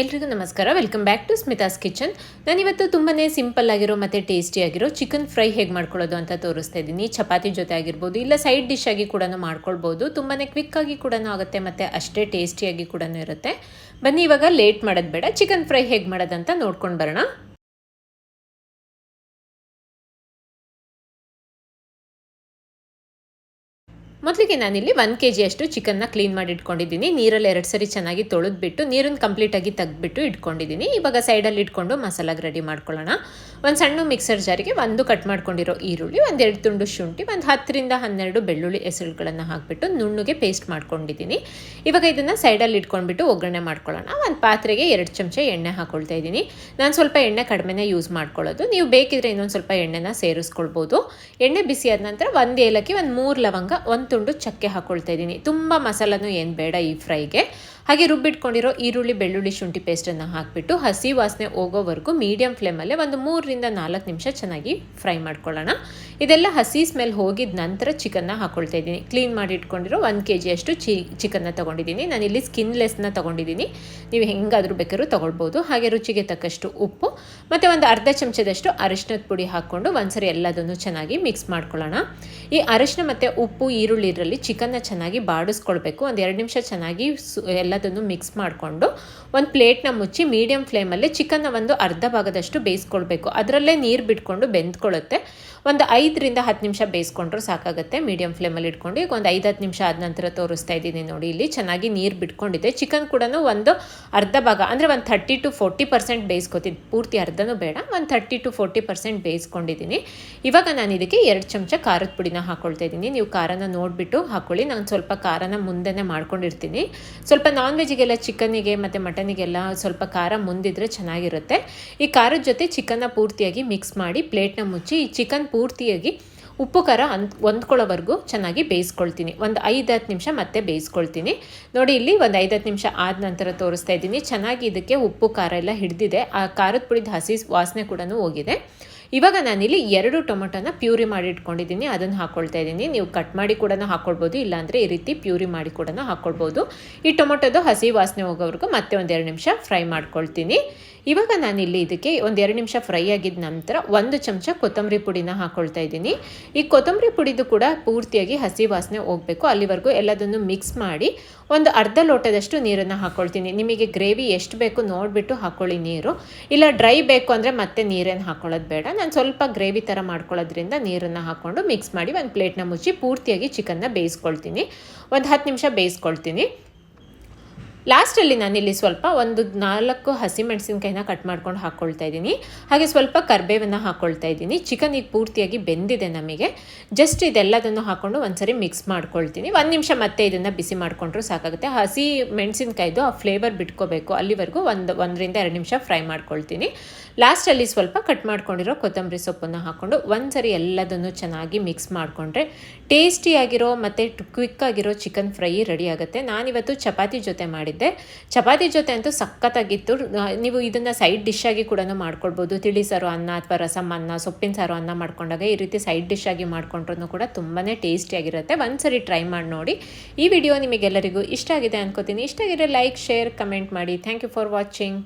ಎಲ್ರಿಗೂ ನಮಸ್ಕಾರ. Welcome back to Smita's kitchen ನಾನಿವತ್ತು ತುಂಬಾ ಸಿಂಪಲ್ ಆಗಿರೋ ಮತ್ತು ಟೇಸ್ಟಿ ಆಗಿರೋ ಚಿಕನ್ ಫ್ರೈ ಹೇಗೆ ಮಾಡ್ಕೊಳ್ಳೋದು ಅಂತ ತೋರಿಸ್ತಾ ಇದ್ದೀನಿ. ಚಪಾತಿ ಜೊತೆ ಆಗಿರ್ಬೋದು, ಇಲ್ಲ ಸೈಡ್ ಡಿಶ್ ಆಗಿ ಕೂಡ ಮಾಡ್ಕೊಳ್ಬೋದು. ತುಂಬಾ ಆಗಿ ಕೂಡ ಆಗುತ್ತೆ ಮತ್ತು ಅಷ್ಟೇ ಟೇಸ್ಟಿಯಾಗಿ ಕೂಡ ಇರುತ್ತೆ. ಬನ್ನಿ, ಇವಾಗ ಲೇಟ್ ಮಾಡೋದು ಬೇಡ. ಚಿಕನ್ ಫ್ರೈ ಹೇಗೆ ಮಾಡೋದಂತ ನೋಡ್ಕೊಂಡು ಬರೋಣ. ಮೊದಲಿಗೆ ನಾನಿಲ್ಲಿ ಒನ್ ಕೆ ಜಿಯಷ್ಟು ಚಿಕನ್ನ ಕ್ಲೀನ್ ಮಾಡಿ ಇಟ್ಕೊಂಡಿದ್ದೀನಿ. ನೀರಲ್ಲಿ ಎರಡು ಸರಿ ಚೆನ್ನಾಗಿ ತೊಳೆದ್ಬಿಟ್ಟು, ನೀರನ್ನು ಕಂಪ್ಲೀಟಾಗಿ ತೆಗೆದ್ಬಿಟ್ಟು ಇಟ್ಕೊಂಡಿದ್ದೀನಿ. ಇವಾಗ ಸೈಡಲ್ಲಿ ಇಟ್ಕೊಂಡು ಮಸಾಲಾಗೆ ರೆಡಿ ಮಾಡ್ಕೊಳ್ಳೋಣ. ಒಂದು ಸಣ್ಣ ಮಿಕ್ಸರ್ ಜಾರಿಗೆ ಒಂದು ಕಟ್ ಮಾಡ್ಕೊಂಡಿರೋ ಈರುಳ್ಳಿ ಒಂದೆರಡು ತುಂಡು ಶುಂಠಿ, ಒಂದು ಹತ್ತರಿಂದ ಹನ್ನೆರಡು ಬೆಳ್ಳುಳ್ಳಿ ಹೆಸರುಗಳನ್ನು ಹಾಕಿಬಿಟ್ಟು ನುಣ್ಣಗೆ ಪೇಸ್ಟ್ ಮಾಡ್ಕೊಂಡಿದ್ದೀನಿ. ಇವಾಗ ಇದನ್ನು ಸೈಡಲ್ಲಿ ಇಟ್ಕೊಂಡ್ಬಿಟ್ಟು ಒಗ್ಗರಣೆ ಮಾಡ್ಕೊಳ್ಳೋಣ. ಒಂದು ಪಾತ್ರೆಗೆ ಎರಡು ಚಮಚ ಎಣ್ಣೆ ಹಾಕ್ಕೊಳ್ತಾ ಇದ್ದೀನಿ. ನಾನು ಸ್ವಲ್ಪ ಎಣ್ಣೆ ಕಡಿಮೆನೇ ಯೂಸ್ ಮಾಡ್ಕೊಳ್ಳೋದು. ನೀವು ಬೇಕಿದ್ರೆ ಇನ್ನೊಂದು ಸ್ವಲ್ಪ ಎಣ್ಣೆನ ಸೇರಿಸ್ಕೊಳ್ಬೋದು. ಎಣ್ಣೆ ಬಿಸಿ ಆದ ನಂತರ ಒಂದು ಏಲಕ್ಕಿ, ಒಂದು ಮೂರು ಲವಂಗ, ಒಂದು ತುಂಡು ಚಕ್ಕೆ ಹಾಕ್ಕೊಳ್ತಾ ಇದ್ದೀನಿ. ತುಂಬ ಮಸಾಲನೂ ಏನು ಬೇಡ ಈ ಫ್ರೈಗೆ ಹಾಗೆ ರುಬ್ಬಿಟ್ಕೊಂಡಿರೋ ಈರುಳ್ಳಿ, ಬೆಳ್ಳುಳ್ಳಿ, ಶುಂಠಿ ಪೇಸ್ಟನ್ನು ಹಾಕಿಬಿಟ್ಟು ಹಸಿ ವಾಸನೆ ಹೋಗೋವರೆಗೂ ಮೀಡಿಯಂ ಫ್ಲೇಮಲ್ಲೇ ಒಂದು ಮೂರರಿಂದ ನಾಲ್ಕು ನಿಮಿಷ ಚೆನ್ನಾಗಿ ಫ್ರೈ ಮಾಡ್ಕೊಳ್ಳೋಣ. ಇದೆಲ್ಲ ಹಸಿ ಸ್ಮೆಲ್ ಹೋಗಿದ ನಂತರ ಚಿಕನ್ನ ಹಾಕ್ಕೊಳ್ತಾ ಇದ್ದೀನಿ. ಕ್ಲೀನ್ ಮಾಡಿ ಇಟ್ಕೊಂಡಿರೋ ಒಂದು ಕೆ ಜಿಯಷ್ಟು ಚಿ ಚಿಕನ್ನ ತೊಗೊಂಡಿದ್ದೀನಿ. ಇಲ್ಲಿ ಸ್ಕಿನ್ಲೆಸ್ನ ತೊಗೊಂಡಿದ್ದೀನಿ. ನೀವು ಹೆಂಗಾದರೂ ಬೇಕಾದ್ರೂ ತೊಗೊಳ್ಬೋದು. ಹಾಗೆ ರುಚಿಗೆ ತಕ್ಕಷ್ಟು ಉಪ್ಪು, ಮತ್ತು ಒಂದು ಅರ್ಧ ಚಮಚದಷ್ಟು ಅರಿಶಿನದ ಪುಡಿ ಹಾಕ್ಕೊಂಡು ಒಂದ್ಸರಿ ಎಲ್ಲದನ್ನು ಚೆನ್ನಾಗಿ ಮಿಕ್ಸ್ ಮಾಡ್ಕೊಳ್ಳೋಣ. ಈ ಅರಿಶಿನ ಮತ್ತು ಉಪ್ಪು, ಈರುಳ್ಳಿ ಇದರಲ್ಲಿ ಚಿಕನ್ನ ಚೆನ್ನಾಗಿ ಬಾಡಿಸ್ಕೊಳ್ಬೇಕು. ಒಂದು ಎರಡು ನಿಮಿಷ ಚೆನ್ನಾಗಿ ಸು ಎಲ್ಲದನ್ನು ಮಿಕ್ಸ್ ಮಾಡಿಕೊಂಡು ಒಂದು ಪ್ಲೇಟ್ನ ಮುಚ್ಚಿ ಮೀಡಿಯಮ್ ಫ್ಲೇಮಲ್ಲಿ ಚಿಕನ್ನ ಒಂದು ಅರ್ಧ ಭಾಗದಷ್ಟು ಬೇಯಿಸ್ಕೊಳ್ಬೇಕು. ಅದರಲ್ಲೇ ನೀರು ಬಿಟ್ಕೊಂಡು ಬೆಂದ್ಕೊಳ್ಳುತ್ತೆ ಒಂದು ಐದರಿಂದ ಹತ್ತು ನಿಮಿಷ ಬೇಯಿಸ್ಕೊಂಡ್ರೂ ಸಾಕಾಗುತ್ತೆ. ಮೀಡಿಯಮ್ ಫ್ಲೇಮಲ್ಲಿ ಇಟ್ಕೊಂಡು ಈಗ ಒಂದು ಐದು ಹತ್ತು ನಿಮಿಷ ಆದ ನಂತರ ತೋರಿಸ್ತಾ ಇದ್ದೀನಿ ನೋಡಿ ಇಲ್ಲಿ. ಚೆನ್ನಾಗಿ ನೀರು ಬಿಟ್ಕೊಂಡಿದೆ. ಚಿಕನ್ ಕೂಡ ಒಂದು ಅರ್ಧ ಭಾಗ ಅಂದರೆ ಒಂದು ಥರ್ಟಿ ಟು ಫೋರ್ಟಿ ಪರ್ಸೆಂಟ್ ಬೇಯಿಸ್ಕೊತೀನಿ. ಪೂರ್ತಿ ಅರ್ಧನೂ ಬೇಡ, ಒಂದು ಥರ್ಟಿ ಟು ಫೋರ್ಟಿ ಪರ್ಸೆಂಟ್ ಬೇಯಿಸ್ಕೊಂಡಿದ್ದೀನಿ. ಇವಾಗ ನಾನು ಇದಕ್ಕೆ ಎರಡು ಚಮಚ ಖಾರದ ಪುಡಿನ ಹಾಕ್ಕೊಳ್ತಾ ಇದ್ದೀನಿ. ನೀವು ಖಾರನ ನೋಡಿಬಿಟ್ಟು ಹಾಕ್ಕೊಳ್ಳಿ ನಾನು ಸ್ವಲ್ಪ ಖಾರನ ಮುಂದೆನೇ ಮಾಡ್ಕೊಂಡಿರ್ತೀನಿ. ಸ್ವಲ್ಪ ನಾನ್ ವೆಜ್ಗೆಲ್ಲ ಚಿಕನ್ನಿಗೆ ಮತ್ತು ಮಟನಿಗೆಲ್ಲ ಸ್ವಲ್ಪ ಖಾರ ಮುಂದಿದ್ರೆ ಚೆನ್ನಾಗಿರುತ್ತೆ. ಈ ಖಾರದ ಜೊತೆ ಚಿಕನ್ನ ಪೂರ್ತಿಯಾಗಿ ಮಿಕ್ಸ್ ಮಾಡಿ ಪ್ಲೇಟ್ನ ಮುಚ್ಚಿ ಈ ಚಿಕನ್ ಪೂರ್ತಿಯಾಗಿ ಉಪ್ಪು, ಖಾರ ಅನ್, ಹೊಂದ್ಕೊಳ್ಳೋವರೆಗೂ ಚೆನ್ನಾಗಿ ಬೇಯಿಸ್ಕೊಳ್ತೀನಿ. ಒಂದು ಐದು ಹತ್ತು ನಿಮಿಷ ಮತ್ತೆ ಬೇಯಿಸ್ಕೊಳ್ತೀನಿ. ನೋಡಿ ಇಲ್ಲಿ ಒಂದು ಐದು ಹತ್ತು ನಿಮಿಷ ಆದ ನಂತರ ತೋರಿಸ್ತಾ ಇದ್ದೀನಿ. ಚೆನ್ನಾಗಿ ಇದಕ್ಕೆ ಉಪ್ಪು, ಖಾರ ಎಲ್ಲ ಹಿಡಿದಿದೆ. ಆ ಖಾರದ ಪುಡಿದ ಹಸಿ ವಾಸನೆ ಕೂಡ ಹೋಗಿದೆ. ಇವಾಗ ನಾನಿಲ್ಲಿ ಎರಡು ಟೊಮೊಟೊನ ಪ್ಯೂರಿ ಮಾಡಿ ಇಟ್ಕೊಂಡಿದ್ದೀನಿ. ಅದನ್ನು ಹಾಕ್ಕೊಳ್ತಾ ಇದ್ದೀನಿ. ನೀವು ಕಟ್ ಮಾಡಿ ಕೂಡ ಹಾಕ್ಕೊಳ್ಬೋದು ಇಲ್ಲಾಂದರೆ ಈ ರೀತಿ ಪ್ಯೂರಿ ಮಾಡಿ ಕೂಡ ಹಾಕ್ಕೊಳ್ಬೋದು ಈ ಟೊಮೊಟೊದು ಹಸಿ ವಾಸನೆ ಹೋಗೋವರೆಗೂ ಮತ್ತೆ ಒಂದೆರಡು ನಿಮಿಷ ಫ್ರೈ ಮಾಡ್ಕೊಳ್ತೀನಿ. ಇವಾಗ ನಾನಿಲ್ಲಿ ಇದಕ್ಕೆ ಒಂದು ಎರಡು ನಿಮಿಷ ಫ್ರೈ ಆಗಿದ ನಂತರ ಒಂದು ಚಮಚ ಕೊತ್ತಂಬರಿ ಪುಡಿನ ಹಾಕ್ಕೊಳ್ತಾ ಇದ್ದೀನಿ. ಈ ಕೊತ್ತಂಬರಿ ಪುಡಿದು ಕೂಡ ಪೂರ್ತಿಯಾಗಿ ಹಸಿ ವಾಸನೆ ಹೋಗಬೇಕು. ಅಲ್ಲಿವರೆಗೂ ಎಲ್ಲದನ್ನು ಮಿಕ್ಸ್ ಮಾಡಿ ಒಂದು ಅರ್ಧ ಲೋಟದಷ್ಟು ನೀರನ್ನು ಹಾಕ್ಕೊಳ್ತೀನಿ ನಿಮಗೆ ಗ್ರೇವಿ ಎಷ್ಟು ಬೇಕು ನೋಡಿಬಿಟ್ಟು ಹಾಕ್ಕೊಳ್ಳಿ ನೀರು. ಇಲ್ಲ ಡ್ರೈ ಬೇಕು ಅಂದರೆ ಮತ್ತೆ ನೀರೇನು ಹಾಕ್ಕೊಳ್ಳೋದು ಬೇಡ. ನಾನು ಸ್ವಲ್ಪ ಗ್ರೇವಿ ಥರ ಮಾಡ್ಕೊಳ್ಳೋದ್ರಿಂದ ನೀರನ್ನು ಹಾಕ್ಕೊಂಡು ಮಿಕ್ಸ್ ಮಾಡಿ ಒಂದು ಪ್ಲೇಟ್ನ ಮುಚ್ಚಿ ಪೂರ್ತಿಯಾಗಿ ಚಿಕನ್ನ ಬೇಯಿಸ್ಕೊಳ್ತೀನಿ. ಒಂದು ಹತ್ತು ನಿಮಿಷ ಬೇಯಿಸ್ಕೊಳ್ತೀನಿ. ಲಾಸ್ಟಲ್ಲಿ ನಾನಿಲ್ಲಿ ಸ್ವಲ್ಪ ಒಂದು ನಾಲ್ಕು ಹಸಿಮೆಣಸಿನ್ಕಾಯಿನ ಕಟ್ ಮಾಡ್ಕೊಂಡು ಹಾಕ್ಕೊಳ್ತಾ ಇದ್ದೀನಿ. ಹಾಗೆ ಸ್ವಲ್ಪ ಕರ್ಬೇವನ್ನು ಹಾಕ್ಕೊಳ್ತಾ ಇದ್ದೀನಿ. ಚಿಕನ್ ಈಗ ಪೂರ್ತಿಯಾಗಿ ಬೆಂದಿದೆ ನಮಗೆ. ಜಸ್ಟ್ ಇದೆಲ್ಲದನ್ನು ಹಾಕ್ಕೊಂಡು ಒಂದ್ಸರಿ ಮಿಕ್ಸ್ ಮಾಡ್ಕೊಳ್ತೀನಿ. ಒಂದು ನಿಮಿಷ ಮತ್ತೆ ಇದನ್ನು ಬಿಸಿ ಮಾಡಿಕೊಂಡ್ರೂ ಸಾಕಾಗುತ್ತೆ. ಹಸಿ ಮೆಣಸಿನಕಾಯ್ದು ಆ ಫ್ಲೇವರ್ ಬಿಟ್ಕೋಬೇಕು. ಅಲ್ಲಿವರೆಗೂ ಒಂದು, ಒಂದರಿಂದ ಎರಡು ನಿಮಿಷ ಫ್ರೈ ಮಾಡ್ಕೊಳ್ತೀನಿ. ಲಾಸ್ಟಲ್ಲಿ ಸ್ವಲ್ಪ ಕಟ್ ಮಾಡ್ಕೊಂಡಿರೋ ಕೊತ್ತಂಬರಿ ಸೊಪ್ಪನ್ನು ಹಾಕ್ಕೊಂಡು ಒಂದ್ಸರಿ ಎಲ್ಲದನ್ನು ಚೆನ್ನಾಗಿ ಮಿಕ್ಸ್ ಮಾಡಿಕೊಂಡ್ರೆ ಟೇಸ್ಟಿಯಾಗಿರೋ ಮತ್ತು ಕ್ವಿಕ್ಕಾಗಿರೋ ಚಿಕನ್ ಫ್ರೈ ರೆಡಿ ಆಗುತ್ತೆ. ನಾನಿವತ್ತು ಚಪಾತಿ ಜೊತೆ ಮಾಡಿದ್ದೆ ಚಪಾತಿ ಜೊತೆ ಅಂತೂ ಸಖತ್ತಾಗಿತ್ತು. ನೀವು ಇದನ್ನು ಸೈಡ್ ಡಿಶ್ ಆಗಿ ಕೂಡ ಮಾಡ್ಕೊಳ್ಬೋದು. ತಿಳಿ ಸಾರು ಅನ್ನ ಅಥವಾ ರಸಮ್ ಅನ್ನ, ಸೊಪ್ಪಿನ ಸಾರು ಅನ್ನ ಮಾಡ್ಕೊಂಡಾಗ ಈ ರೀತಿ ಸೈಡ್ ಡಿಶ್ ಆಗಿ ಮಾಡ್ಕೊಂಡ್ರೂ ಕೂಡ ತುಂಬಾ ಟೇಸ್ಟಿಯಾಗಿರುತ್ತೆ ಒಂದ್ಸರಿ ಟ್ರೈ ಮಾಡಿ ನೋಡಿ. ಈ ವಿಡಿಯೋ ನಿಮಗೆಲ್ಲರಿಗೂ ಇಷ್ಟ ಆಗಿದೆ ಅನ್ಕೋತೀನಿ. ಇಷ್ಟ ಆಗಿದ್ರೆ ಲೈಕ್ ಶೇರ್ ಕಮೆಂಟ್ ಮಾಡಿ. Thank you for watching